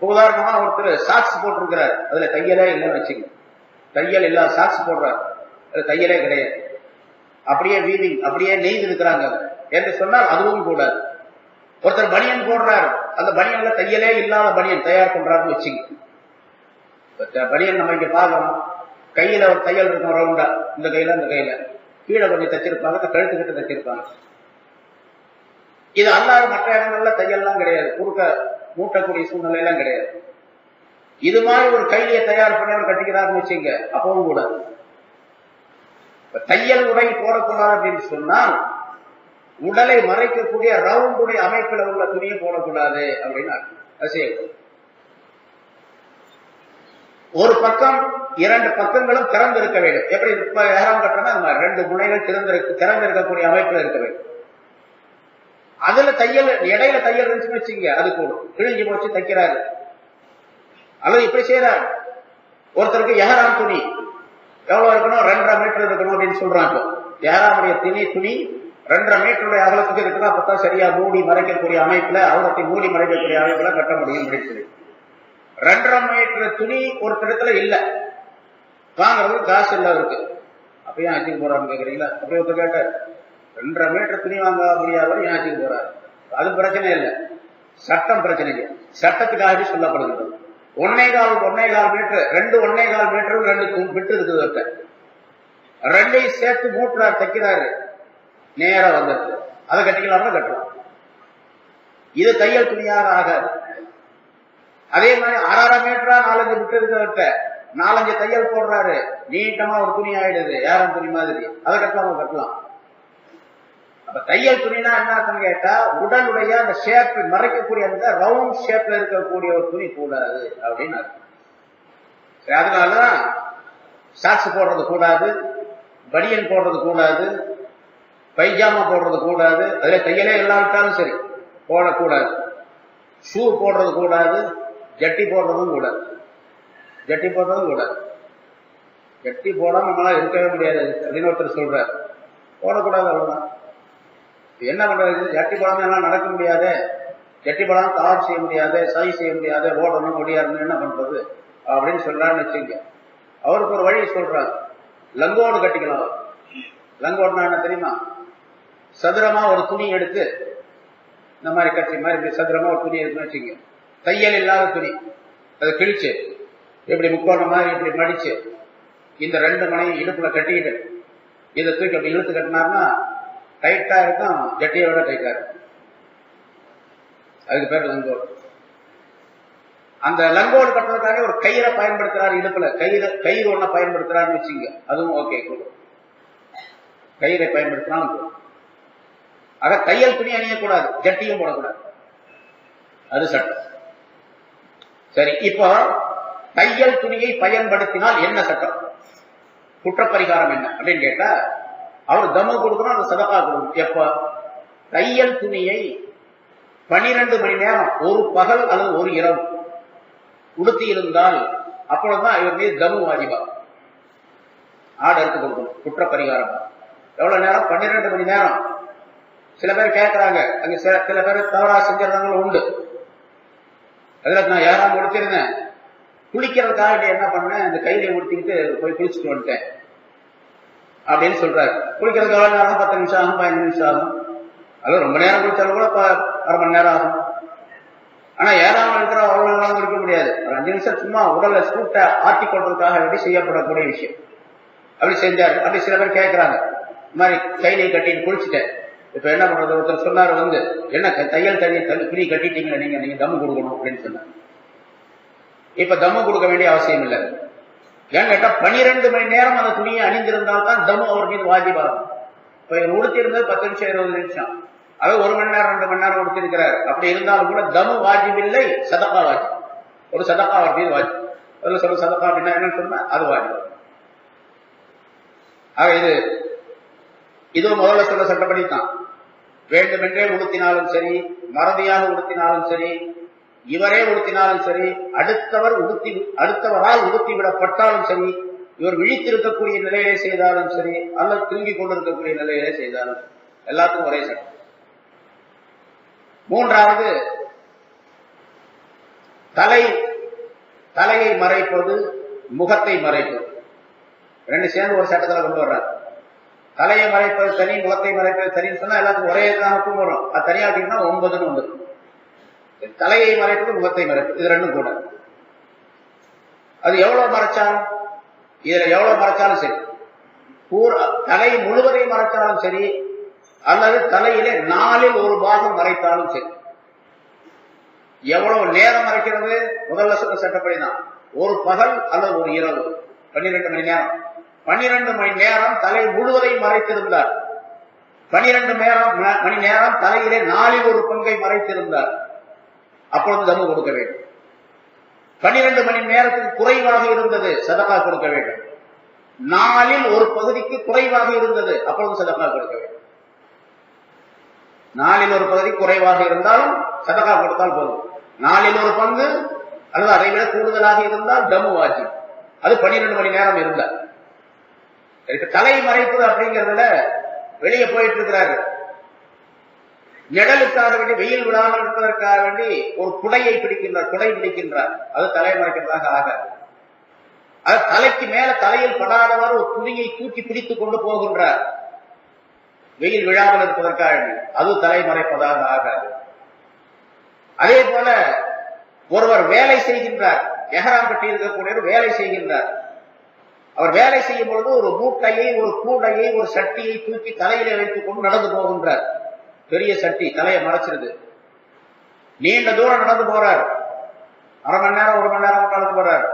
உதாரணமா ஒருத்தர் சாக்ஸ் போட்டிருக்கிறார். அதுல தையலே இல்லைன்னு வச்சுங்க தையல் இல்லாத சாக்ஸ் போடுறார். அது தையலே கிடையாது. அப்படியே வீவிங் அப்படியே நெய்து இருக்கிறாங்க என்று சொன்னால் அதுவும் கூடாது ஒருத்தர் பனியன் போடுறார். அந்த பனியன்ல தையலே இல்லாத பனியன் தயார் பண்றாருன்னு வச்சுங்க பனியன் நம்ம இங்க பார்க்கணும் கையில ஒரு தையல் இருக்கும் ரவுண்டா இந்த கையில இந்த கையில. கீழே கொஞ்சம் தச்சிருப்பாங்க. இந்த கழுத்து கிட்ட தச்சிருப்பாங்க. இது அல்லாத மற்ற இடங்கள்ல தையல்லாம் கிடையாது. குறுக்க மூட்டக்கூடிய சூழ்நிலை எல்லாம் கிடையாது. இது மாதிரி ஒரு கையை தயார் பண்ணி கட்டிக்கிறாருன்னு வச்சுங்க அப்பவும் கூட. தையல் உடை போடக்கூடாது அப்படின்னு சொன்னால் உடலை மறைக்கக்கூடிய ரவுண்டுடைய அமைப்பில் உள்ள துணியை போடக்கூடாது அப்படின்னு அது செய்யக்கூடாது ஒரு பக்கம் இரண்டு பக்கங்களும் திறந்திருக்க வேண்டும். எப்படி? இப்ப ஏறாம் கட்டணும் ரெண்டு முனைகள் திறந்திருக்கு திறந்திருக்கக்கூடிய அமைப்பில் இருக்க வேண்டும். அதுல தையல் இடையில தையல் இருந்துச்சுன்னு வச்சுக்கங்க அது கூடும் கிழிஞ்சு போச்சு தைக்கிறாரு. அல்லது இப்படி செய்யறாரு ஒருத்தருக்கு எஹராம் துணி. எவ்வளவு இருக்கணும்? ரெண்டரை மீட்டர் இருக்கணும் அப்படின்னு சொல்றாங்க எஹராமுடைய துணி துணி ரெண்டரை மீட்டருடைய அகலத்துக்கு இருக்குன்னா அப்பதான் சரியா மூடி மறைக்கக்கூடிய அமைப்புல அவரத்தை மூடி மறைக்கக்கூடிய அமைப்புல கட்ட முடியும் அப்படின்னு சொல்லி. ரெண்டரை மீட்டர் துணி ஒரு இடத்துல இல்ல. வாங்குறதுக்கு காசு இல்ல இருக்கு அப்பயும் ஆட்சிக்கு போறான்னு கேக்குறீங்களா? அப்படி ஒருத்தர் கேட்டார். ரெண்டரை மீட்டர் துணி வாங்க முடியாதவர் ஏன் போறாரு. அது பிரச்சனை இல்லை. சட்டம் பிரச்சனை இல்லை. சட்டத்துக்காகவே சொல்லப்படுகிறது. ஒன்னே கால் ஒன்னே கால் மீட்டர் ரெண்டு ஒன்னே கால் மீட்டரும் ரெண்டு து- விட்டு இருக்குது ஒருத்தர் ரெண்டையும் சேர்த்து மூட்டுறார் தைக்கிறாரு. நேரா வந்துருது அதை கட்டிக்கலாம்னா கட்டலாம். இது தையல் துணியாக ஆகாது. அதே மாதிரி அரை மீட்டரா நாலஞ்சு விட்டு இருக்கிறவர்கிட்ட நாலஞ்சு தையல் போடுறாரு. நீட்டமா ஒரு துணி ஆயிடுது. யாரும் துணி மாதிரி. அதை கட்டலாமா? கட்டலாம். அப்ப தையல் துணினா என்ன அர்த்தம் கேட்டா உடலுடைய அந்த ஷேப் மறைக்கக்கூடிய அந்த ரவுண்ட் ஷேப்ல இருக்கக்கூடிய ஒரு துணி கூடாது அப்படின்னு அர்த்தம். அதனாலதான் சாக்ஸ் போடுறது கூடாது பனியன் போடுறது கூடாது பைஜாமா போடுறது கூடாது அதுல தையலே இல்லாவிட்டாலும் சரி போடக்கூடாது. ஷூ போடுறது கூடாது ஜட்டி போடுறதும் கூடாது. ஜட்டி போடுறதும் கூடாது. ஜட்டி போடாம நம்மளால இருக்கவே முடியாது அப்படின்னு ஒருத்தர் சொல்றாரு. போடக்கூடாது அவ்வளவுதான். என்ன பண்றது? ஜட்டி பழம் எல்லாம் நடக்க முடியாது. ஜட்டி பழம் தயார் செய்ய முடியாது சரி செய்ய முடியாது ஓடணும் முடியாதுன்னு என்ன பண்றது? அப்படின்னு சொல்றான்னு வச்சுங்க அவருக்கு ஒரு வழி சொல்றாரு. லங்கோடு கட்டிக்கலாம் அவர். லங்கோடுனா என்ன தெரியுமா? சதுரமா ஒரு துணி எடுத்து இந்த மாதிரி கட்டி மாதிரி இப்படி சதுரமா ஒரு துணி எடுத்துன்னு வச்சுங்க தையல் இல்லாத துணி. அதை கிழிச்சு இப்படி முக்கோண மாதிரி இப்படி மடிச்சு இந்த ரெண்டு மனையும் இடுப்புல கட்டிக்கிட்டு இதை தூக்கி அப்படி இழுத்து கட்டினார்னா டைட்டா இருக்கும் ஜட்டியோட டைட்டா இருக்கும். அதுக்கு பேர் லங்கோடு. அந்த லங்கோடு கட்டுறதுக்காக ஒரு கயிறை பயன்படுத்துறாரு இடுப்புல. கயிறு கயிறு ஒண்ண பயன்படுத்துறாருன்னு வச்சுங்க அதுவும் ஓகே கூடும் கயிறை பயன்படுத்தினாலும் கூடும் ஆக தையல் துணி அணியக்கூடாது. ஜட்டியும் போடக்கூடாது. அது சட்டம். சரி இப்போ தையல் துணியை பயன்படுத்தினால் என்ன சட்டம்? குற்றப்பரிகாரம் என்ன? அப்படின்னு கேட்டா அவர் தம்மு கொடுக்கணும் அந்த சதக்கா கொடுக்கணும். எப்ப? தையல் துணியை பனிரெண்டு மணி நேரம் ஒரு பகல் அல்லது ஒரு இரவு உடுத்தி இருந்தால் அப்பொழுதுதான் இவர் மீது தமு வாஜிபா. ஆடை எடுத்து கொடுக்கணும் குற்ற பரிகாரம் எவ்வளவு நேரம்? பன்னிரெண்டு மணி நேரம். சில பேர் கேட்கறாங்க அங்க சில- சில பேர் தவறா செஞ்சிருந்தவங்களும் உண்டு. அதுல நான் யாராவது முடிச்சிருந்தேன் குளிக்கிறதுக்காக என்ன பண்ணேன் அந்த கையில முடிச்சுக்கிட்டு போய் குளிச்சுட்டு வந்துட்டேன். அப்படின்னு சொல்றாரு. குளிக்கிறதுக்கு எவ்வளவு நேரம் பத்து நிமிஷம் ஆகும் பதினஞ்சு நிமிஷம் ஆகும். அது ரொம்ப நேரம் குளிச்சாலும் கூட அரை மணி நேரம் ஆகும். ஆனா ஏறாமல் இருக்கிற அவ்வளவு நேரம் குளிக்க முடியாது. ஒரு அஞ்சு நிமிஷம் சும்மா உடல்ல சூட்டை ஆட்டி கொள்றதுக்காக வேண்டி செய்யப்படக்கூடிய விஷயம். அப்படி செஞ்சாரு. அப்படி சில பேர் கேட்கறாங்க இந்த மாதிரி கையிலை கட்டிட்டு குளிச்சுட்டேன். இப்ப என்ன பண்றது? ஒருத்தர் சொன்னாரு வந்து என்ன தையல் தண்ணி தண்ணி துணி கட்டிட்டீங்களா நீங்க நீங்க தம்மு கொடுக்கணும் அப்படின்னு சொன்னாங்க இப்ப தம்மு கொடுக்க வேண்டிய அவசியம் இல்லை. ஏன் கேட்டா பனிரெண்டு மணி நேரம் அந்த துணியை அணிந்திருந்தால் தான் தம்மு அவர் மீது வாஜிபாகும். இப்ப இவர் உடுத்திருந்தது பத்து நிமிஷம் இருபது நிமிஷம். அவர் ஒரு மணி நேரம் ரெண்டு மணி நேரம் உடுத்திருக்கிறார் அப்படி இருந்தாலும் கூட தமு வாஜிபில்லை சதக்கா ஒரு சதக்கா அவர் மீது வாஜிப். அதுல சொல்ல சதக்கா அப்படின்னா என்னன்னு சொன்னா அது வாஜிப். ஆக இது இதுவும் முதல்ல சொல்ல சட்டப்படி தான். வேண்டுமென்றே உடுத்தினாலும் சரி மறதியாக உடுத்தினாலும் சரி இவரே உடுத்தினாலும் சரி அடுத்தவர் உடுத்தி அடுத்தவரால் உடுத்தி விடப்பட்டாலும் சரி இவர் விழித்திருக்கக்கூடிய நிலையிலே செய்தாலும் சரி அல்லது தூங்கிக் கொண்டிருக்கக்கூடிய நிலையிலே செய்தாலும் எல்லாத்துக்கும் ஒரே சட்டம். மூன்றாவது தலை தலையை மறைப்பது முகத்தை மறைப்பது. ரெண்டு சேர்ந்து ஒரு சட்டத்தில் கொண்டு வர்றாரு. தலையை மறைப்பது தனி முகத்தை மறைப்பது தனின்னு சொன்னா எல்லாத்துக்கும் ஒரே தான் ஹுக்கும் வரும். அது தனியாட்டிங்கன்னா ஒன்பதுன்னு ஒன்று தலையை மறைப்பது முகத்தை மறைப்பது. இது ரெண்டும் கூட. அது எவ்வளவு மறைச்சாலும் இதுல எவ்வளவு மறைச்சாலும் சரி. தலை முழுவதையும் மறைச்சாலும் சரி அல்லது தலையிலே நாலில் ஒரு பாகம் மறைத்தாலும் சரி. எவ்வளவு நேரம் மறைக்கிறது? முதல்ல சொல்ல சட்டப்படிதான். ஒரு பகல் அல்லது ஒரு இரவு. பன்னிரெண்டு மணி நேரம். பன்னிரண்டு மணி நேரம் தலை முழுவதையும் மறைத்திருந்தார். பனிரெண்டு நேரம் மணி நேரம் தலையிலே நாலில் ஒரு பங்கை மறைத்திருந்தார். அப்பொழுது தர்ம கொடுக்க வேண்டும். பன்னிரண்டு மணி நேரத்துக்கு குறைவாக இருந்தது சதகா கொடுக்க வேண்டும். நாலில் ஒரு பகுதிக்கு குறைவாக இருந்தது அப்பொழுது சதகா கொடுக்க வேண்டும். நாளில் ஒரு பகுதி குறைவாக இருந்தாலும் சதகா கொடுத்தால் போதும். நாலில் ஒரு பங்கு அல்லது அதை விட கூடுதலாக இருந்தால் டம்மு வாஜி. அது பனிரெண்டு மணி நேரம் இருந்தால். இப்ப தலை மறைப்பது அப்படிங்கறதுல வெளியே போயிட்டு இருக்கிறாரு நிழலுக்காக வேண்டி வெயில் விடாமல் இருப்பதற்காக வேண்டி ஒரு குடையை பிடிக்கின்றார் குடை பிடிக்கின்றார். அது தலை மறைக்கிறதாக ஆகாது. அது தலைக்கு மேல தலையில் படாதவாறு ஒரு துணியை தூக்கி பிடித்துக் கொண்டு போகின்றார். வெயில் விழாமல் இருப்பதற்காக வேண்டி அது தலைமறைப்பதாக ஆகாது. அதே போல ஒருவர் வேலை செய்கின்றார். எஹராம் கட்டி இருக்கக்கூடிய வேலை செய்கின்றார். அவர் வேலை செய்யும் பொழுது ஒரு மூட்டையை ஒரு கூடையை ஒரு சட்டியை தூக்கி தலையிலே வைத்துக் கொண்டு நடந்து போகின்றார். பெரிய சட்டி தலையை மறைச்சிருது. நீண்ட தூரம் நடந்து போறார். அரை மணி நேரம் ஒரு மணி நேரம் நடந்து போறார்.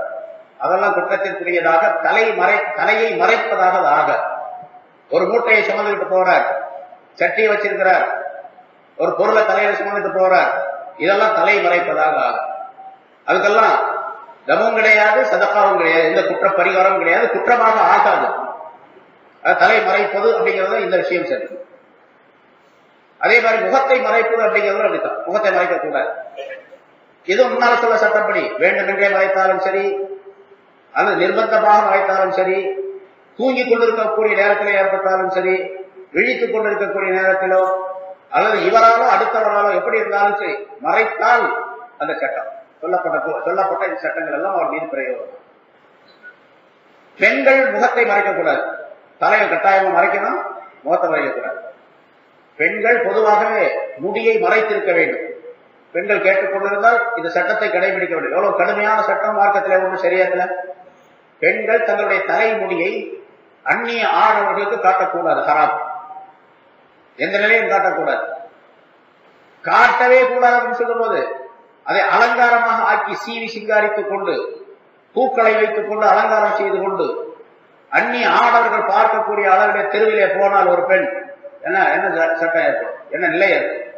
அதெல்லாம் குற்றத்திற்குரியதாக தலை மறை தலையை மறைப்பதாக ஆக. ஒரு மூட்டையை சுமந்துக்கிட்டு போறார். சட்டியை வச்சிருக்கிறார். ஒரு பொருளை தலையில சுமந்துட்டு போறார். இதெல்லாம் தலை மறைப்பதாக ஆகும் அதுக்கெல்லாம் தமும் கிடையாது சதக்காவும் கிடையாது. எந்த குற்ற பரிகாரமும் கிடையாது. குற்றமாக ஆகாது. தலை மறைப்பது அப்படிங்கிறது இந்த விஷயம் சரி. அதே மாதிரி முகத்தை மறைப்பது அப்படிங்கிறது அப்படித்தான். முகத்தை மறைக்க கூடாது. இது முன்னால சொல்ல சட்டப்படி? வேண்டுமென்றே மறைத்தாலும் சரி அல்லது நிர்பந்தமாக மறைத்தாலும் சரி தூங்கிக் கொண்டிருக்கக்கூடிய நேரத்தில் ஏற்பட்டாலும் சரி விழித்துக் கொண்டிருக்கக்கூடிய நேரத்திலோ அல்லது இவராலோ அடுத்தவராலோ எப்படி இருந்தாலும் சரி மறைத்தால் அந்த சட்டம். சொல்லப்பட்ட சொல்லப்பட்ட இந்த சட்டங்கள் எல்லாம் அவர் மீது பிரயோகம். பெண்கள் முகத்தை மறைக்கக்கூடாது தலையை கட்டாயமா மறைக்கணும் முகத்தை மறைக்கக்கூடாது பெண்கள் பொதுவாகவே முடியை மறைத்திருக்க வேண்டும். பெண்கள் கேட்டுக்கொண்டிருந்தால் இந்த சட்டத்தை கடைபிடிக்க வேண்டும். எவ்வளவு கடுமையான சட்டம் மார்க்கத்தில் ஒன்று சரியத்துல பெண்கள் தங்களுடைய தலைமுடியை அந்நிய ஆடவர்களுக்கு காட்டக்கூடாது ஹராம். எந்த நிலையும் காட்டக்கூடாது. காட்டவே கூடாது அப்படின்னு சொல்லும் போது அதை அலங்காரமாக ஆக்கி சீவி சிங்காரித்துக் கொண்டு பூக்களை வைத்துக் கொண்டு அலங்காரம் செய்து கொண்டு அந்நிய ஆடவர்கள் பார்க்கக்கூடிய அளவிலே தெருவிலே போனால் ஒரு பெண் என்ன என்ன சட்டம் ஏற்படும்? என்ன நிலை ஏற்படும்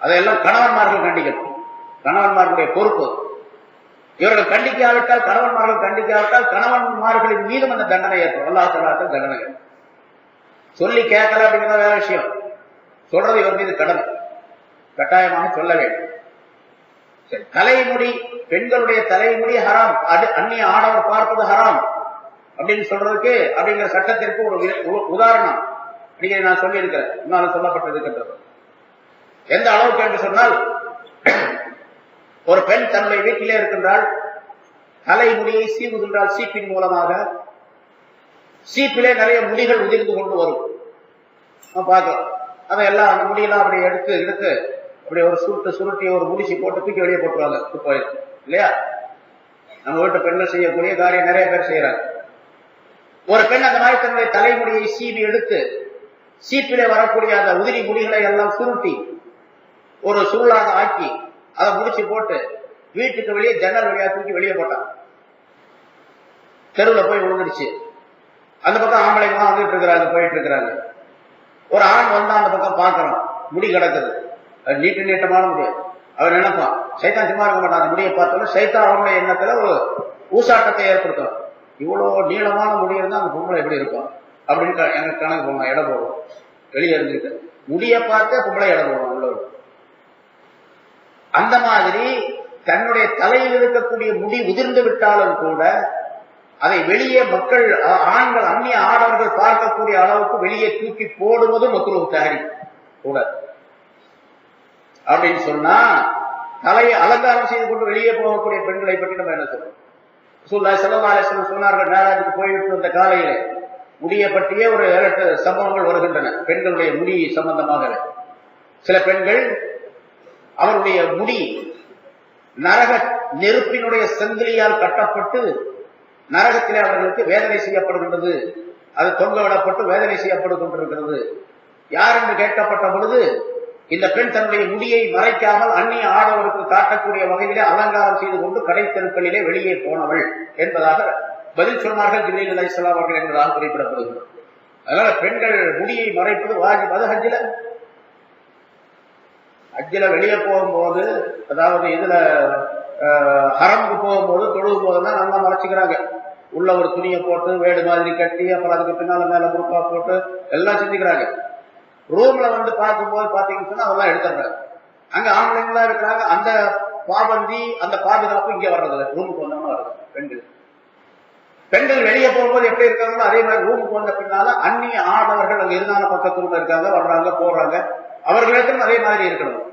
அதையெல்லாம் கணவன்மார்கள் கண்டிக்கணும். கணவன்மார்களுடைய பொறுப்பு இவர்கள் கண்டிக்காவிட்டால் கணவன்மார்கள் கண்டிக்காவிட்டால் கணவன்மார்களின் மீதும் அந்த தண்டனை ஏற்படும். அல்லா தண்டனை சொல்லி கேட்கல அப்படிங்கிற வேற விஷயம். சொல்றது இவர் மீது கடன் கட்டாயமாக சொல்ல வேண்டும். சரி தலைமுடி பெண்களுடைய தலைமுடி ஹராம். அது அந்நிய ஆடவர் பார்ப்பது ஹராம். அப்படின்னு சொல்றதுக்கு அப்படிங்கிற சட்டத்திற்கு ஒரு உதாரணம். அப்படிங்கிற நான் சொல்லி இன்னும் சொல்லப்பட்டிருக்கின்றது எந்த அளவுக்கு என்று சொன்னால் ஒரு பெண் தன்னுடைய வீட்டிலே இருக்கின்றால் தலைமுடியை சீவுகின்றால் சீப்பின் மூலமாக சீப்பிலே நிறைய முடிகள் உதிர்ந்து கொண்டு வரும். பார்க்கலாம். அதையெல்லாம் அந்த முடியெல்லாம் அப்படி எடுத்து எடுத்து அப்படி ஒரு சுருட்டு சுருட்டி ஒரு முடிச்சு போட்டு தூக்கி வெளியே போட்டுருவாங்க. குப்பையில் இல்லையா? நம்ம வீட்டு பெண்கள் செய்யக்கூடிய காரியம் நிறைய பேர் செய்யறாங்க. ஒரு பெண் அந்த மாதிரி தன்னுடைய தலைமுடியை சீவி எடுத்து சீப்பிலே வரக்கூடிய அந்த உதிரி முடிகளை எல்லாம் சுருட்டி ஒரு சுருளாக ஆக்கி அதை முடிச்சு போட்டு வீட்டுக்கு வெளியே ஜன்னல் வழியா தூக்கி வெளியே போட்டான். தெருவில் போய் விழுந்துருச்சு. அந்த பக்கம் ஆம்பளைங்க வந்துட்டு இருக்கிறாங்க போயிட்டு இருக்கிறாங்க ஒரு ஆண் வந்தா அந்த பக்கம் பார்க்கறோம் முடி கிடக்குது. அது நீட்டு நீட்டமான முடியாது அவர் நினைப்பான் சைத்தான் சும்மா இருக்க மாட்டான். அந்த முடியை பார்த்தாலும் சைத்தான் அவனுடைய எண்ணத்துல ஒரு ஊசாட்டத்தை ஏற்படுத்தும். இவ்வளவு நீளமான முடி இருந்தா அந்த பொம்பளை எப்படி இருக்கும்? அப்படின்னு எனக்கு கணக்கு போகணும் இடம் போடுவோம் வெளியே இருந்துட்டு முடியை பார்க்க பொம்பளை இடம் போடுவோம் உள்ள அந்த மாதிரி தன்னுடைய தலையில் இருக்கக்கூடிய முடி உதிர்ந்து விட்டாலும் கூட அதை வெளியே மக்கள் ஆண்கள் அந்நிய ஆடவர்கள் பார்க்கக்கூடிய அளவுக்கு வெளியே தூக்கி போடுவதும் மக்களுக்கு தகரி கூட. அப்படின்னு சொன்னா தலையை அலங்காரம் செய்து கொண்டு வெளியே போகக்கூடிய பெண்களை பற்றி நம்ம என்ன சொல்றோம்? சுல்லா செல்லவாலேசன் சொன்னார்கள் மேராஜுக்கு போயிட்டு வந்த காலையிலே முடியை பற்றியே ஒரு ஏழு சம்பவங்கள் வருகின்றன. பெண்களுடைய முடி சம்பந்தமாக சில பெண்கள் அவருடைய முடி நரக நெருப்பினுடைய செந்திலியால் கட்டப்பட்டு நரகத்திலே அவர்களுக்கு வேதனை செய்யப்படுகின்றது. அது தொங்க விடப்பட்டு வேதனை செய்யப்படுகின்றிருக்கிறது. யார் என்று கேட்கப்பட்ட பொழுது இந்த பெண் தன்னுடைய முடியை மறைக்காமல் அந்நிய ஆடவருக்கு காட்டக்கூடிய வகையிலே அலங்காரம் செய்து கொண்டு கடை தெருக்களிலே வெளியே போனவள் என்பதாக பதில் சொன்னார்கள் ஜிப்ரீல் அலி இஸ்லாம் அவர்கள் என்பதாக குறிப்பிடப்படுகிறது அதனால பெண்கள் முடியை மறைப்பது வாஜிப். அது ஹஜ்ஜில. ஹஜ்ஜில வெளியே போகும்போது அதாவது இதுல அஹ், போகும்போது தொழுகும் போதெல்லாம் நல்லா மறைச்சுக்கிறாங்க. உள்ள ஒரு துணியை போட்டு வேடு மாதிரி கட்டி அப்புறம் அதுக்கு பின்னால மேல குரூப்பா போட்டு எல்லாம் செஞ்சுக்கிறாங்க. ரூம்ல வந்து பார்க்கும்போது பாத்தீங்கன்னு சொன்னா அதெல்லாம் எடுத்துடுறாங்க. அங்க ஆம்பளைங்களா இருக்கிறாங்க. அந்த பாபந்தி அந்த பாதுகாப்பு இங்க வர்றது ரூமுக்கு வந்தோம்னா வருது பெண்கள். பெண்கள் வெளியே போகும்போது எப்படி இருக்காங்களோ அதே மாதிரி ரூமுக்கு வந்த பின்னால அந்நிய ஆடவர்கள் அங்க இருந்தான பக்கத்து இருக்காங்க வர்றாங்க போறாங்க. அவர்களிடத்திலும் அதே மாதிரி இருக்கணும்.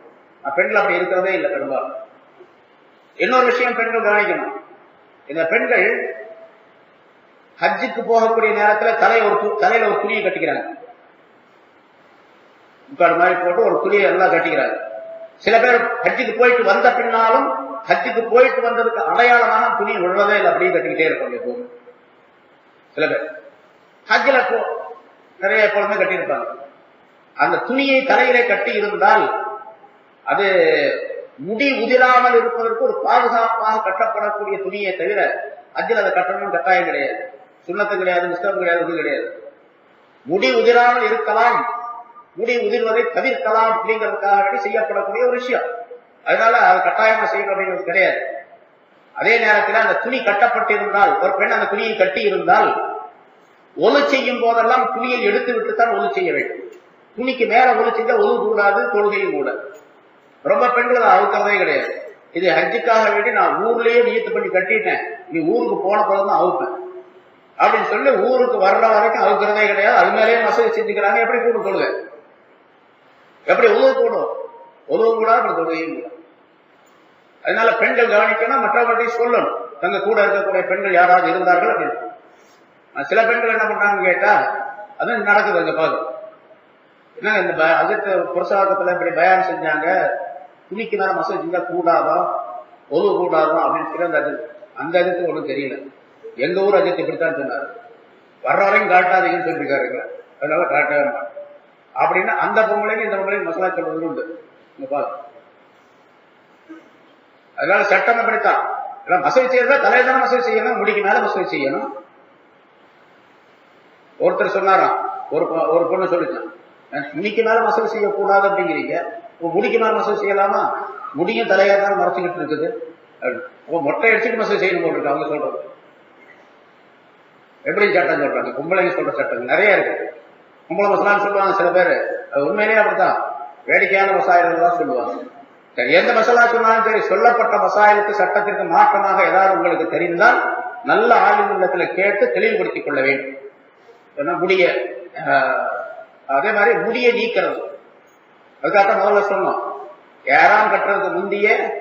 பெண்கள் அப்படி இருக்கிறதே இல்லை பெரும்பாலும் இன்னொரு விஷயம் பெண்கள் கவனிக்கணும். இந்த பெண்கள் ஹஜ்ஜுக்கு போகக்கூடிய நேரத்துல தலை ஒரு து- தலையில ஒரு துணியை கட்டிக்கிறாங்க. முக்காடு மாதிரி போட்டு ஒரு துணியை எல்லாம் கட்டிக்கிறாங்க. சில பேர் ஹஜ்ஜுக்கு போயிட்டு வந்த பின்னாலும் ஹஜ்ஜுக்கு போயிட்டு வந்ததுக்கு அடையாளமான துணி விடுறதே இல்லை அப்படியே கட்டிக்கிட்டே இருக்கும் எப்போது சில பேர். ஹஜ்ஜில் நிறைய எப்பொழுதுமே கட்டியிருப்பாங்க. அந்த துணியை தலையிலே கட்டி இருந்தால் அது முடி உதிராமல் இருப்பதற்கு ஒரு பாதுகாப்பாக கட்டப்படக்கூடிய துணியை தவிர அதில் அதை கட்டணும் கட்டாயம் கிடையாது. சுண்ணத்தம் கிடையாது புஸ்தகம் கிடையாது ஒன்றும் கிடையாது. முடி உதிராமல் இருக்கலாம். முடி உதிர்வதை தவிர்க்கலாம் அப்படிங்கிறதுக்காக செய்யப்படக்கூடிய ஒரு விஷயம். அதனால அது கட்டாயமா செய்யணும் அப்படிங்கிறது கிடையாது. அதே நேரத்தில் அந்த துணி கட்டப்பட்டிருந்தால் ஒரு பெண் அந்த துணியை கட்டி இருந்தால் ஒலு செய்யும் போதெல்லாம் துணியை எடுத்து விட்டு தான் ஒலு செய்ய வேண்டும். துணிக்கு மேல ஒலு செஞ்சா ஒலு கூடாது தொழுகையும் கூடாது. ரொம்ப பெண்கள் அவுக்கிறதே கிடையாது. இது ஹஜ்ஜுக்காக வேண்டி நான் ஊர்லயே நியத்து பண்ணி கட்டிட்டேன். நீ ஊருக்கு போன பிறகுதான் அவுப்பேன் அப்படின்னு சொல்லி ஊருக்கு வர்ற வரைக்கும் அவுக்கிறதே கிடையாது. அது மேலேயே மசூதி செஞ்சுக்கிறாங்க. எப்படி கூடும் தொழுக? எப்படி உதவு கூடும்? உதவு கூடாது தொழுகையும் கூட அதனால பெண்கள் கவனிக்கணும் மற்றவர்களையும் சொல்லணும். தங்க கூட இருக்கக்கூடிய பெண்கள் யாராவது இருந்தார்கள் அப்படின்னு. சில பெண்கள் என்ன பண்றாங்கன்னு கேட்டா அது நடக்குது அங்க பாரு. என்ன இந்த ப- அஜித் புரசாகத்துல இப்படி பயான் செஞ்சாங்க. துணிக்கு மேல மசூதி செஞ்சா கூடாதா? ஒது கூடாதா? அப்படின்னு சொல்லி அந்த அஜித் அந்த அஜித்து ஒண்ணும் தெரியல. எங்க ஊர் அஜித் இப்படித்தான் சொன்னாரு. வர்ற வரையும் காட்டாதீங்கன்னு சொல்லிருக்காருங்க அதனால காட்டவே அப்படின்னா அந்த பொங்கலையும் இந்த பொங்கலையும் மசாலா சொல்றது உண்டு. இங்க பாருங்க அதனால சட்டம் அப்படித்தான். ஏன்னா மசூதி செய்யறதா? தலையில தானே மசூதி செய்யணும். முடிக்கு மேல மசூதி செய்யணும். ஒருத்தர் சொன்னாராம். ஒரு பொ- ஒரு பொண்ணு சொல்லிச்சான் முடிக்கு மேல மசூதி செய்யக்கூடாது அப்படிங்கிறீங்க. முடிக்கு மேல மசூதி செய்யலாமா? முடியும் தலையா தான் மறைச்சுக்கிட்டு இருக்குது. மொட்டை அடிச்சுட்டு மசூதி செய்யணும் போட்டுருக்கு அவங்க சொல்றது எப்படி சட்டம் சொல்றாங்க. கும்பலைங்க சொல்ற சட்டம். நிறைய இருக்கு. கும்பல மசாலான்னு சொல்லுவாங்க சில பேர். அது உண்மையிலேயே அப்படித்தான். வேடிக்கையான மசாயிரம் தான் சொல்லுவாங்க. எந்த மசாலா சொன்னாலும் சரி சொல்லப்பட்ட மசாயலுக்கு சட்டத்திற்கு மாற்றமாக ஏதாவது உங்களுக்கு தெரிந்தால் நல்ல ஆளும் கேட்டு தெளிவுபடுத்திக் கொள்ள வேண்டும். ஏன்னா முடிய அதே மாதிரி முடிய நீக்கிறது. அதுக்காக முதல்ல சொன்னோம். ஏறாம் கட்டுறதுக்கு முந்திய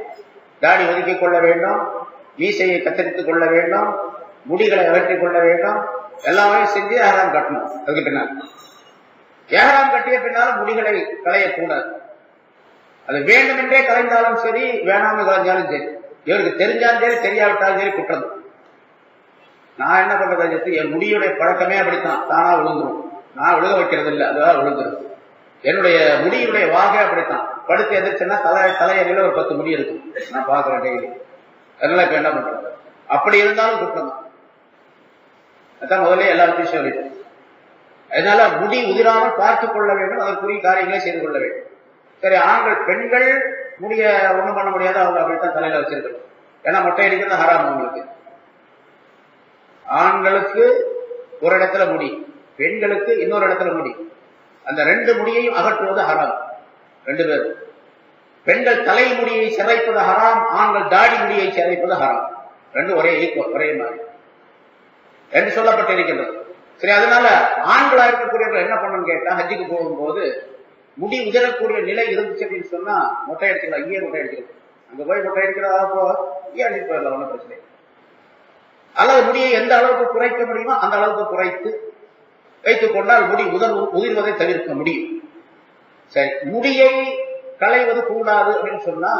தாடி ஒதுக்கிக் கொள்ள வேண்டும் மீசையை கத்தரித்துக் கொள்ள வேண்டும் முடிகளை அகற்றிக் கொள்ள வேண்டும். எல்லாமே செஞ்சு ஏறாம் கட்டணும். அதுக்கு பின்னால். ஏறாம் கட்டிய பின்னாலும் முடிகளை களையக்கூடாது. அது வேண்டுமென்றே கலைந்தாலும் சரி வேணாம்னு கலைஞ்சாலும் சரி. இவருக்கு தெரிஞ்சாலும் சரி தெரியாவிட்டாலும் சரி குற்றம். நான் என்ன பண்றது என் முடியுடைய பழக்கமே அப்படித்தான். தானா விழுந்துடும் நான் விழுக வைக்கிறது இல்லை அதுதான் விழுந்துடும் என்னுடைய முடியுடைய வாகை அப்படித்தான். படுத்து எதிர்ச்சுன்னா தலை தலையறையில ஒரு பத்து முடி இருக்கும். நான் பாக்குறேன் டெய்லி அதனால இப்ப என்ன பண்றது? அப்படி இருந்தாலும் குற்றம். தான் அதான் முதல்ல எல்லாத்தையும் சொல்லிட்டேன். அதனால முடி உதிராமல் பார்த்துக் கொள்ள வேண்டும் அதற்குரிய காரியங்களை செய்து கொள்ள வேண்டும். சரி ஆண்கள் பெண்கள் முடிய ஒண்ணும் பண்ண முடியாது அவங்க அப்படித்தான் தலையில வச்சிருக்கணும். ஏன்னா மொட்டை அடிக்கிறது ஹராம் அவங்களுக்கு. ஆண்களுக்கு ஒரு இடத்துல முடி பெண்களுக்கு இன்னொரு இடத்துல முடி. அந்த ரெண்டு முடியையும் அகற்றுவது ஹராம். ரெண்டு பேரும். பெண்கள் தலை முடியை சிறைப்பது ஹராம் ஆண்கள் தாடி முடியை சிறைப்பது ஹராம். ரெண்டு ஒரே ஈக்குவல் ஒரே மாதிரி. என்று சொல்லப்பட்டிருக்கின்றது. சரி அதனால ஆண்களா இருக்கக்கூடியவர்கள் என்ன பண்ணணும்னு கேட்டா ஹஜ்ஜுக்கு போகும்போது முடி உதிரக்கூடிய நிலை இருந்துச்சு அப்படின்னு சொன்னா மொட்டை அடிச்சுக்கலாம் இங்கே மொட்டை அடிச்சுக்கலாம். அங்க போய் மொட்டை அடிக்கிறதா போ ஏன் அடிச்சு போயிடலாம் ஒன்றும் பிரச்சனை அல்லது முடியை எந்த அளவுக்கு குறைக்க முடியுமோ அந்த அளவுக்கு குறைத்து வைத்துக் கொண்டால் முடி உதர் உதிர்வதை தவிர்க்க முடியும். சரி முடியை களைவது கூடாது அப்படின்னு சொன்னா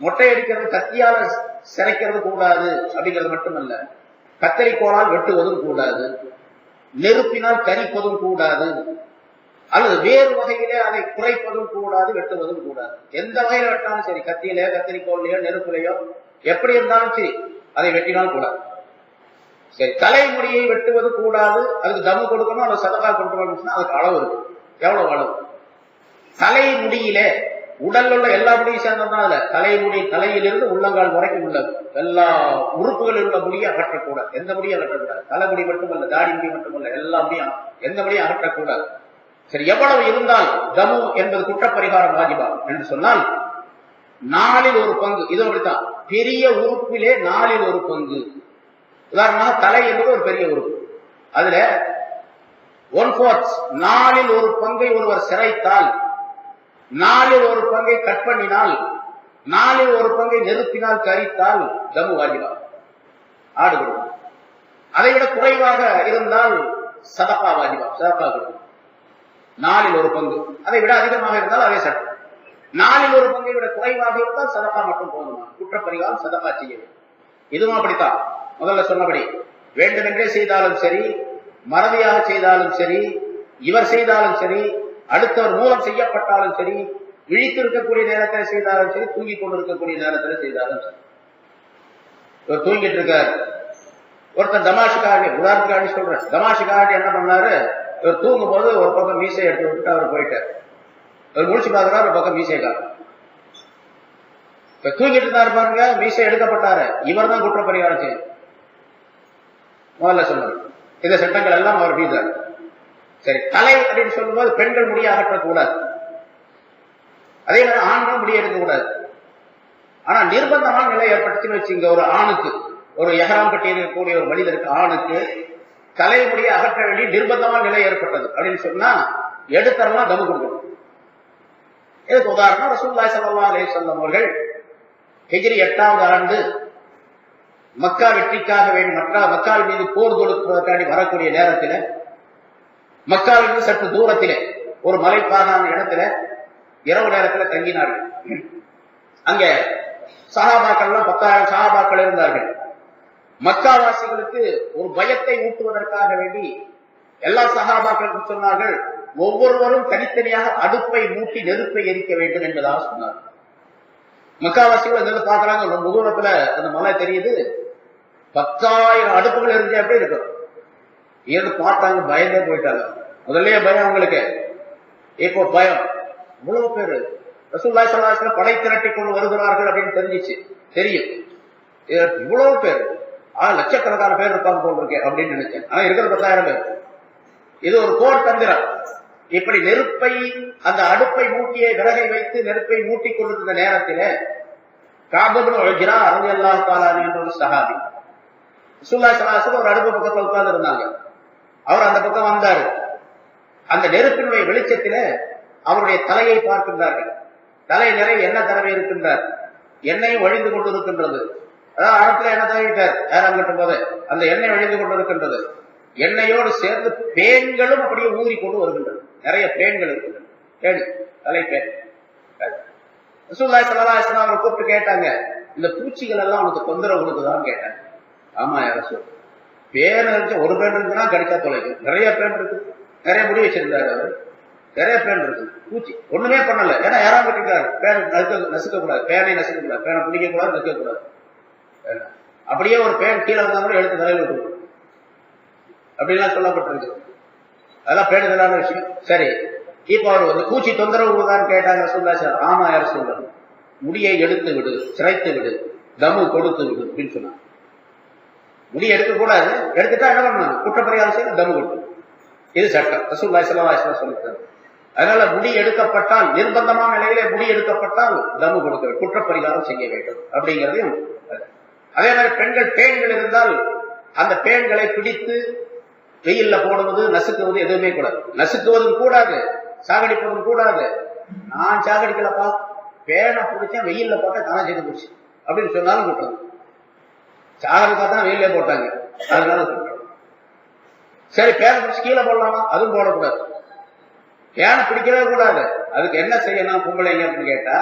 மொட்டை அடிக்கிறது கத்தியால சிறைக்கிறது கூடாது அப்படிங்கிறது மட்டுமல்ல கத்தரிக்கோளால் வெட்டுவதும் கூடாது நெருப்பினால் கரிப்பதும் கூடாது. அல்லது வேறு வகையிலே அதை குறைப்பதும் கூடாது வெட்டுவதும் கூடாது. எந்த வகையில வெட்டாலும் சரி கத்தியிலையோ கத்திரிக்கோள்லையோ நெருப்புலையோ எப்படி இருந்தாலும் சரி அதை வெட்டினாலும் கூடாது. சரி தலைமுடியை வெட்டுவது கூடாது. அதுக்கு தம்மு கொடுக்கணும் அல்லது சதகா கொடுக்கணும் அதுக்கு அளவு இருக்கு. எவ்வளவு அளவு? தலைமுடியிலே உடல் உள்ள எல்லா முடியும் சேர்ந்ததுதான் அதுல தலைமுடி தலையிலிருந்து உள்ளங்கால் வரைக்கும் உள்ளது. எல்லா உறுப்புகளில் உள்ள முடியை அகற்றக்கூடாது. எந்த முடியும் அகற்றக்கூடாது. தலைமுடி மட்டுமல்ல தாடி முடி மட்டுமல்ல எல்லா முடியும் எந்த முடியும் அகற்றக்கூடாது. சரி எவ்வளவு இருந்தால் தமு என்பது குற்றப்பரிகாரம் வாஜிபா என்று சொன்னால் நாலில் ஒரு பங்கு. இது அப்படித்தான். பெரிய உறுப்பிலே நாலில் ஒரு பங்கு. உதாரணமாக தலை என்பது ஒரு பெரிய உறுப்பு. அதுல ஒன் ஃபோர்த் நாளில் ஒரு பங்கை ஒருவர் சிறைத்தால் நாளில் ஒரு பங்கை கட் பண்ணினால் நாலில் ஒரு பங்கை நெருப்பினால் கரித்தால் தமு வாஜிபா. ஆடு கொடுக்கும் அதை விட குறைவாக இருந்தால் சதப்பா வாஜிபா சதப்பா கொடுக்கும் நாலில் ஒரு பங்கு. அதை விட அதிகமாக இருந்தால் அதே சட்டம். நாலில் ஒரு பங்கை விட குறைவாக இருந்தால் சதப்பா மட்டும் போதுமா? குற்றப்பரிகாரம் சதப்பா செய்ய வேண்டும். இதுவும் அப்படித்தான். முதல்ல சொன்னபடி வேண்டுமென்றே செய்தாலும் சரி மறதியாக செய்தாலும் சரி இவர் செய்தாலும் சரி அடுத்தவர் மூலம் செய்யப்பட்டாலும் சரி விழித்து இருக்கக்கூடிய நேரத்தில் செய்தாலும் சரி தூங்கிக் கொண்டிருக்கக்கூடிய நேரத்தில் செய்தாலும் சரி. இவர் தூங்கிட்டு இருக்காரு. ஒருத்தர் தமாஷுக்காக உதாரணத்துக்காக சொல்றேன். தமாஷுக்காக என்ன பண்ணாரு? இவர் தூங்கும் போது ஒரு பக்கம் மீசை எடுத்து விட்டுட்டு அவர் போயிட்டார். இவர் முடிச்சு பார்க்கிறார் ஒரு பக்கம் மீசை காணும் இப்ப தூங்கிட்டு இருந்தாரு பாருங்க மீசை எடுக்கப்பட்டாரு. இவர் தான் குற்றப்பரிகாரம் செய்யும் முதல்ல சொன்னார் இந்த சட்டங்கள் எல்லாம் அவர் மீதார் சரி தலை அப்படின்னு சொல்லும்போது பெண்கள் முடிய அகற்றக்கூடாது. அதே மாதிரி ஆண்கள் முடிய எடுக்கக்கூடாது. ஆனா நிர்பந்தமான நிலை ஏற்படுத்தின்னு வச்சுங்க ஒரு ஆணுக்கு. ஒரு எகராம் கட்டி இருக்கக்கூடிய ஒரு மனிதருக்கு ஆணுக்கு தலைமுடியை அகற்ற வேண்டிய நிர்பந்தமான நிலை ஏற்பட்டது. அப்படின்னு சொன்னா எடுத்தரலாம் தமு கொடுக்கணும் இதுக்கு உதாரணம்? ரசூல்லாய் சல்லா அலே சொல்லம் அவர்கள் ஹிஜ்ரி எட்டாவது ஆண்டு மக்கா வெற்றிக்காக வேண்டி மக்கா மக்கால் மீது போர் தொடுப்பதற்காண்டி வரக்கூடிய நேரத்தில் மக்காவிலிருந்து சற்று தூரத்திலே ஒரு மலைப்பாகான இடத்துல இரவு நேரத்தில் தங்கினார்கள். அங்க சகாபாக்கள்லாம் பத்தாயிரம் சகாபாக்கள் இருந்தார்கள். மக்காவாசிகளுக்கு ஒரு பயத்தை ஊட்டுவதற்காக வேண்டி எல்லா சகாபாக்களுக்கும் சொன்னார்கள்? ஒவ்வொருவரும் தனித்தனியாக அடுப்பை மூட்டி நெருப்பை எரிக்க வேண்டும் என்பதாக சொன்னார் மக்காவாசிகள் இங்கிருந்து பாக்குறாங்க ரொம்ப தூரத்துல அந்த மலை தெரியுது. பத்தாயிரம் அடுப்புகள் இருந்தே அப்படியே இருக்கும் இருந்து பார்த்தாங்க பயந்தே போயிட்டாங்க. முதல்ல பயம் அவங்களுக்கு. இப்போ பயம். இவ்வளவு பேரு ரசூல்லாய் படை திரட்டி கொண்டு வருகிறார்கள் அப்படின்னு தெரிஞ்சிச்சு. தெரியும். இவ்வளவு பேர். ஆனா லட்சக்கணக்கான பேர் இருப்பாங்க போல் இருக்கேன் அப்படின்னு நினைச்சேன். ஆனா இருக்கிற பத்தாயிரம் பேர். இது ஒரு போர் தந்திரம். இப்படி நெருப்பை அந்த அடுப்பை மூட்டிய விறகை வைத்து நெருப்பை மூட்டிக் கொண்டிருந்த நேரத்தில் காபபுன் ஒழுகிறா அருள் அல்லா தாலான் என்ற ஒரு சஹாபி சுல்லா சலாசம் ஒரு அடுப்பு பக்கத்தில் உட்கார்ந்து இருந்தாங்க. அவர் அந்த பக்கம் வந்தாரு. அந்த நெருப்பினுடைய வெளிச்சத்தில அவருடைய தலையை பார்க்கின்றார்கள். தலை நிறைய என்ன தலைமை இருக்கின்றார்? என்னையும் வழிந்து கொண்டிருக்கின்றது. ஆழத்துல எண்ணெய் தடவிட்டார் ஏறாம் கட்டும் போது அந்த எண்ணெய் வழிந்து கொண்டிருக்கின்றது. எண்ணெயோடு சேர்ந்து பேன்களும் அப்படியே ஊறி கொண்டு வருகின்றது நிறைய பேன்கள் இருக்கின்றன. கேடு தலைப்பேன். பேன் ரசூல்லாய் சல்லா இஸ்லாம் அவரை கூப்பிட்டு கேட்டாங்க இந்த பூச்சிகள் எல்லாம் உனக்கு தொந்தரவு கொடுக்குதான்னு கேட்டாங்க ஆமா யார சொல் பேன் இருந்துச்சு ஒரு பேன் இருக்குன்னா கடிச்சா தொலைக்கு நிறைய பேன் இருக்கு. நிறைய முடி வச்சிருந்தாரு அவர். நிறைய பேன் இருக்கு. பூச்சி ஒண்ணுமே பண்ணல. ஏன்னா யாராவது கட்டிருக்காரு பேன் நசுக்க நசுக்க கூடாது பேனை நசுக்க கூடாது பேனை பிடிக்க கூடாது நசுக்க கூடாது அப்படியே ஒரு பேன் கீழே வந்தா கூட எடுத்து தலையில் விட்டு அப்படிலாம் சொல்லப்பட்டிருக்கு. அதெல்லாம் பேடுதலான விஷயம். சரி. இப்ப அவர் வந்து பூச்சி தொந்தரவு தான் கேட்டாங்க சொல்லா சார் ஆமா யார் சொல்றாங்க முடியை எடுத்து விடு சிறைத்து விடு தமு கொடுத்து விடு அப்படின்னு சொன்னாங்க. முடி எடுக்க கூடாது. எடுத்துட்டா என்ன பண்ணணும் குற்றப்பரிகாரம் செய்ய தமு கொடுத்து இது சட்டம். ரசூல்லா சல்லா சொல்லிட்டாரு அதனால முடி எடுக்கப்பட்டால் நிர்பந்தமான நிலையிலே முடி எடுக்கப்பட்டால் தமு கொடுக்க குற்றப்பரிகாரம் செய்ய வேண்டும் அப்படிங்கிறதையும் அதே மாதிரி பெண்கள் பேன்கள் இருந்தால் அந்த பேன்களை பிடித்து வெயில்ல போடுவது நசுக்குவது எதுவுமே கூடாது. நசுக்குவதும் கூடாது சாகடிப்பதும் கூடாது. நான் சாகடிக்கலப்பா. பேனை பிடிச்சேன் வெயில்ல போட்டா தானே செய்து போச்சு. அப்படின்னு சொன்னாலும் கூட்டுறது சாகடிக்கா தான் வெயிலே போட்டாங்க. அதனால சரி பேனை பிடிச்சி கீழே போடலாமா? அதுவும் போடக்கூடாது. பேனை பிடிக்கவே கூடாது. அதுக்கு என்ன செய்யணும் பொம்பளைங்க அப்படின்னு கேட்டா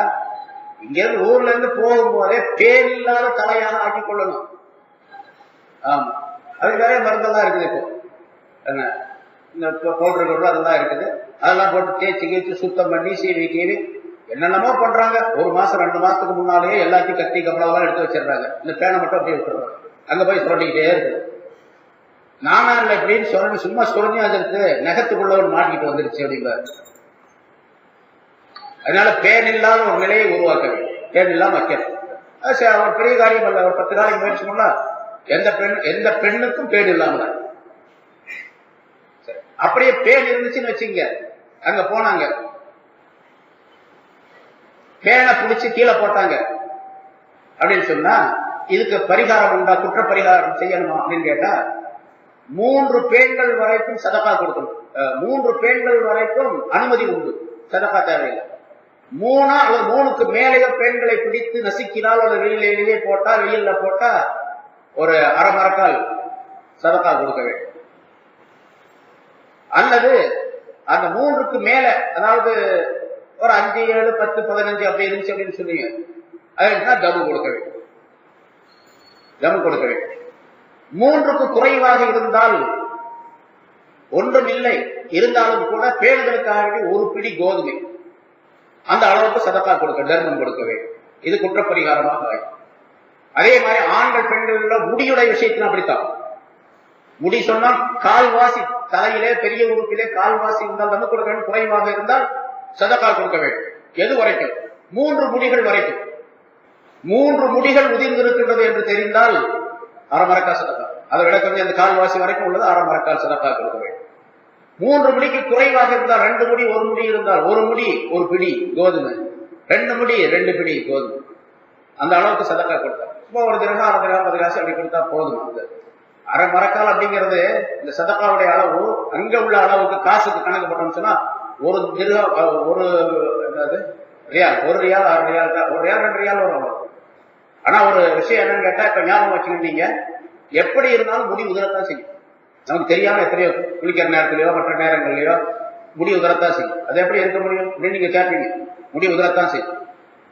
இங்கிருந்து ஊர்ல இருந்து போகும்போதே பேர் இல்லாத தலையாக ஆக்கி கொள்ளணும். ஆமா. அதுக்கு நிறைய மருந்தெல்லாம் இருக்குது இப்போ. என்ன? இந்த பவுடர் கவுடர் அதெல்லாம் இருக்குது. அதெல்லாம் போட்டு தேய்ச்சி கீச்சு சுத்தம் பண்ணி சீவி கீவி. என்னென்னமோ பண்றாங்க. ஒரு மாசம் ரெண்டு மாசத்துக்கு முன்னாலேயே எல்லாத்தையும் கத்தி கப்பலாம் எடுத்து வச்சிடுறாங்க. இந்த பேனை மட்டும் அப்படியே விட்டுறாங்க அங்க போய் சொல்லிக்கிட்டே இருக்கு நானா இல்லை இப்படின்னு சொல்லி சும்மா சொல்லி அதற்கு நெகத்துக்குள்ள ஒரு மாட்டிக்கிட்டு வந்துருச்சு அப்படிங்கிற அதனால பேன் இல்லாத ஒரு நிலையை உருவாக்க வேண்டும். பேன் இல்லாம வைக்கணும். அது சரி, பெரிய காரியம் அல்ல. ஒரு பத்து நாளைக்கு முயற்சி பண்ணா எந்த பெண் எந்த பெண்ணுக்கும் பேன் இல்லாம சரி. அப்படியே பேன் இருந்துச்சுன்னு வச்சுங்க. அங்க போனாங்க. பேனை பிடிச்சு கீழே போட்டாங்க. அப்படின்னு சொன்னா இதுக்கு பரிகாரம் உண்டா? குற்ற பரிகாரம் செய்யணுமா? அப்படின்னு கேட்டா மூன்று பேன்கள் வரைக்கும் சதக்கா கொடுக்கணும். மூன்று பேன்கள் வரைக்கும் அனுமதி உண்டு. சதக்கா தேவையில்லை. மூணா அல்லது மூணுக்கு மேலேயோ பெண்களை பிடித்து நசுக்கினால் அல்லது வெயிலே போட்டா வெயில்ல போட்டா ஒரு அரை மரக்கால் சதக்கா கொடுக்க வேண்டும். அல்லது அந்த மூன்றுக்கு மேல அதாவது ஒரு அஞ்சு ஏழு பத்து பதினஞ்சு அப்படி இருந்துச்சு அப்படின்னு சொன்னீங்க. அதுனா தபு கொடுக்க வேண்டும். தபு கொடுக்க வேண்டும். மூன்றுக்கு குறைவாக இருந்தால் ஒன்றும் இல்லை. இருந்தாலும் கூட பேணுதலுக்காக ஒரு பிடி கோதுமை. அந்த அளவுக்கு சதத்தா கொடுக்க தர்மம் கொடுக்க வேண்டும் இது குற்றப்பரிகாரமாக ஆகும். அதே மாதிரி ஆண்கள் பெண்கள் முடியுடைய விஷயத்திலும் அப்படித்தான். முடி சொன்னால் கால்வாசி தலையிலே பெரிய உறுப்பிலே கால்வாசி இருந்தால் தர்மம் கொடுக்க வேண்டும் குறைவாக இருந்தால் சதக்கா கொடுக்க வேண்டும். எது வரைக்கும்? மூன்று முடிகள் வரைக்கும். மூன்று முடிகள் உதிர்ந்திருக்கின்றது என்று தெரிந்தால் அரைமரக்கா சதக்கா. அதை விட கொஞ்சம் அந்த கால்வாசி வரைக்கும் உள்ளது அரைமரக்கால் சதக்கா கொடுக்க வேண்டும். மூன்று முடிக்கு குறைவாக இருந்தால் ரெண்டு முடி ஒரு முடி இருந்தால் ஒரு முடி ஒரு பிடி கோதுமை. ரெண்டு முடி ரெண்டு பிடி கோதுமை. அந்த அளவுக்கு சதக்கா கொடுத்தார் சும்மா ஒரு திரகம் அரை திரகம் பத்து காசு அப்படி கொடுத்தா போதும். அரை மரக்கால் அப்படிங்கிறது இந்த சதக்காவுடைய அளவு அங்க உள்ள அளவுக்கு காசுக்கு கணக்கு போட்டோம்னு சொன்னா ஒரு திரகம் ஒரு என்னது? ரியால். ஒரு ரியால் ஆறு ரியால் தான் ஒரு ரியால் ரெண்டு ரியால் வரும் ஆனா ஒரு விஷயம் என்னன்னு கேட்டா இப்ப ஞாபகம் வச்சுக்கிட்டீங்க எப்படி இருந்தாலும் முடி உதிரத்தான் செய்யும். நமக்கு தெரியாம எத்தனையோ குளிக்கிற நேரத்திலயோ மற்ற நேரங்களிலேயோ முடி உதரத்தான் செய்யும். அது எப்படி இருக்க முடியும் அப்படின்னு நீங்க கேட்பீங்க முடி உதரத்தான் செய்யும்.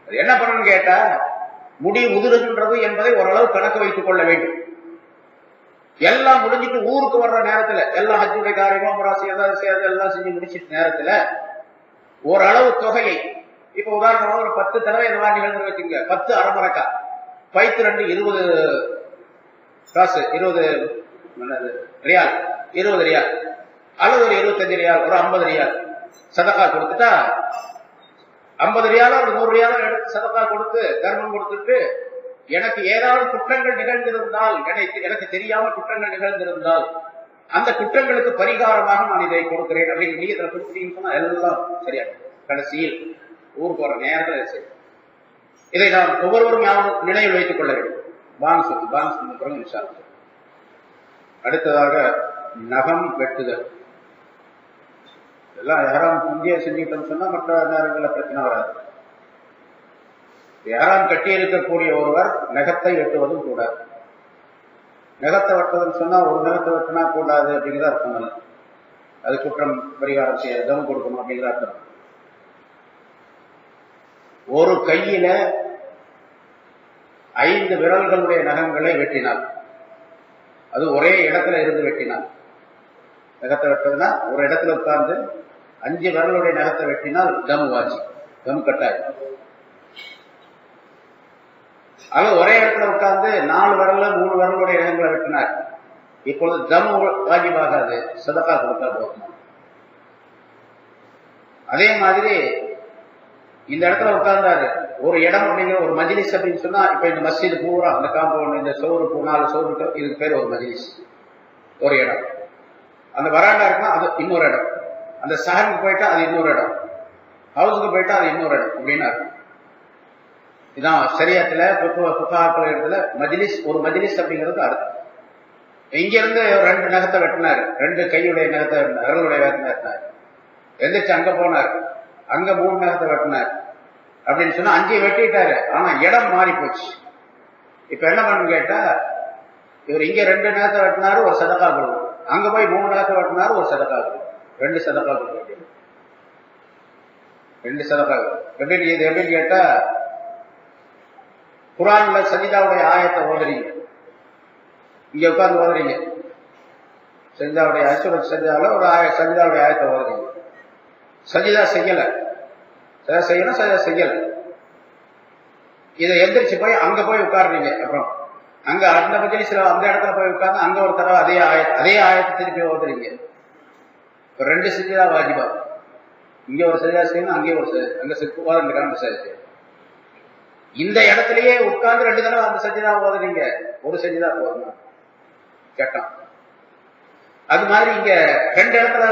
அது என்ன பண்ணணும்னு கேட்டா முடி உதிருகின்றது என்பதை ஓரளவு கணக்கு வைத்துக் கொள்ள வேண்டும். எல்லாம் முடிஞ்சிட்டு ஊருக்கு வர்ற நேரத்துல எல்லாம் ஹஜ்ஜுடைய காரியமும் முராசி ஏதாவது செய்யறது எல்லாம் செஞ்சு முடிச்சிட்ட நேரத்துல ஓரளவு தொகையை இப்ப உதாரணமா ஒரு பத்து தடவை இந்த மாதிரி நிகழ்ந்து வச்சுங்க பத்து அரைமரக்கா பைத்து ரெண்டு இருபது காசு இருபது ரியால். இருபது ரியால். அல்லது ஒரு இருபத்தஞ்சு ரியால் ஒரு ஐம்பது ரியால். சதக்கா கொடுத்துட்டா? ஐம்பது ரியாலோ ஒரு நூறு யாரோ எடுத்து சதக்கா கொடுத்து தர்மம் கொடுத்துட்டு எனக்கு ஏதாவது குற்றங்கள் நிகழ்ந்திருந்தால் எனக்கு எனக்கு தெரியாமல் குற்றங்கள் நிகழ்ந்திருந்தால் அந்த குற்றங்களுக்கு பரிகாரமாக நான் இதை கொடுக்கிறேன் அப்படின்னு இதில் கொடுத்தீங்கன்னு எல்லாம் சரியா. கடைசியில் ஊருக்கு போற நேரத்தில் இதை இதை நாம் ஒவ்வொருவரும் ஞாபகம் நினைவில் வைத்துக் கொள்ள வேண்டும். வாங்க சொல்லி வாங்க சொன்ன பிறகு இன்ஷா அடுத்ததாக நகம் வெட்டுதல். இதெல்லாம் யாராம் இந்தியா செஞ்சுட்டோம்னு சொன்னா மற்ற நேரங்களில் பிரச்சனை வராது. யாராம் கட்டியிருக்கக்கூடிய ஒருவர் நகத்தை வெட்டுவதும் கூடாது. நகத்தை வெட்டுவதுன்னு சொன்னா ஒரு நகத்தை வெட்டினா கூடாது அப்படிங்கிற அர்த்தம் இல்லை. அது குற்றம் பரிகாரம் செய்ய தம் கொடுக்கணும் அப்படிங்கிற அர்த்தம் ஒரு கையில ஐந்து விரல்களுடைய நகங்களை வெட்டினார். அது ஒரே இடத்துல இருந்து வெட்டினார் நகத்தை வெட்டதுன்னா ஒரு இடத்துல உட்கார்ந்து அஞ்சு விரலுடைய நகத்தை வெட்டினால் கம் வாஜி. கம் கட்டாய் ஆக ஒரே இடத்துல உட்கார்ந்து நாலு விரல்ல மூணு விரலுடைய நகங்களை வெட்டினார். இப்பொழுது தம் வாஜிபாகாது சதக்கா கொடுத்தா போதும்? அதே மாதிரி இந்த இடத்துல உட்கார்ந்தாரு. ஒரு இடம் அப்படிங்கிற ஒரு மஜிலிஸ் அப்படின்னு சொன்னா இப்ப இந்த மஸ்ஜித் பூரா அந்த காம்பவுண்ட் இந்த சோறு பூ நாலு சோறு இதுக்கு பேர் ஒரு மஜிலிஸ். ஒரு இடம். அந்த வராண்டா இருக்குன்னா அது இன்னொரு இடம். அந்த சஹருக்கு போயிட்டா அது இன்னொரு இடம். ஹவுஸுக்கு போயிட்டா அது இன்னொரு இடம் அப்படின்னு அர்த்தம் இதான் சரியத்துல புக்காக்கள் இடத்துல மஜிலிஸ் ஒரு மஜிலிஸ் அப்படிங்கிறது அர்த்தம். இங்க இருந்து ரெண்டு நகத்தை வெட்டினாரு. ரெண்டு கையுடைய நகத்தை விரலுடைய நகத்தை எந்திரிச்சு அங்க போனார். அங்க மூணு நகத்தை வெட்டினார். அப்படின்னு சொன்னா அஞ்சு வெட்டிட்டாரு. ஆனா இடம் மாறி போச்சு. இப்ப என்ன பண்ணு கேட்டா இவர் இங்க ரெண்டு நேரத்தை வெட்டினாரு ஒரு சதக்கா கொடுக்கும் அங்க போய் மூணு நேரத்தை வெட்டினாரு ஒரு சதக்கா கொடுக்கும் ரெண்டு சதக்கா கொடுக்க ரெண்டு சதக்கா எப்படி இது எப்படின்னு கேட்டா குரான்ல சஜிதாவுடைய ஆயத்தை ஓதுறீங்க. இங்க உட்கார்ந்து ஓதுறீங்க. சஜிதாவுடைய அசுர சஜிதாவில் ஒரு ஆய சஜிதாவுடைய ஆயத்தை ஓதுறீங்க. சஜிதா செய்யலை. சதா செய்யணும் சதா செய்யல இதை எந்திரிச்சு போய் அங்க போய் உட்காருறீங்க. அப்புறம் அங்க அந்த மஜலிஸ்ல அந்த இடத்துல போய் உட்கார்ந்து அங்க ஒரு தடவை அதே ஆய அதே ஆயத்தை திருப்பி ஓதுறீங்க. இப்போ ரெண்டு சஜிதா வாஜிபா இங்க ஒரு சஜிதா செய்யணும் அங்கே ஒரு சஜிதா அங்க சிற்பு ரெண்டு கிராம சஜிதா இந்த இடத்துலயே உட்கார்ந்து ரெண்டு தடவை அந்த சஜிதா ஓதுறீங்க. ஒரு சஜிதா போதும். சட்டம். அது மாதிரி இங்க ரெண்டு இடத்துல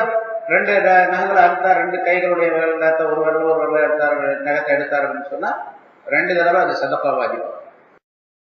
ரெண்டு நகங்களை அறுத்தா ரெண்டு கைகளுடைய விரலத்தை ஒரு விரல் ஒரு விரல எடுத்தார் நகத்தை எடுத்தார் அப்படின்னு சொன்னா ரெண்டு தடவை அது சதப்பா வாஜிபா.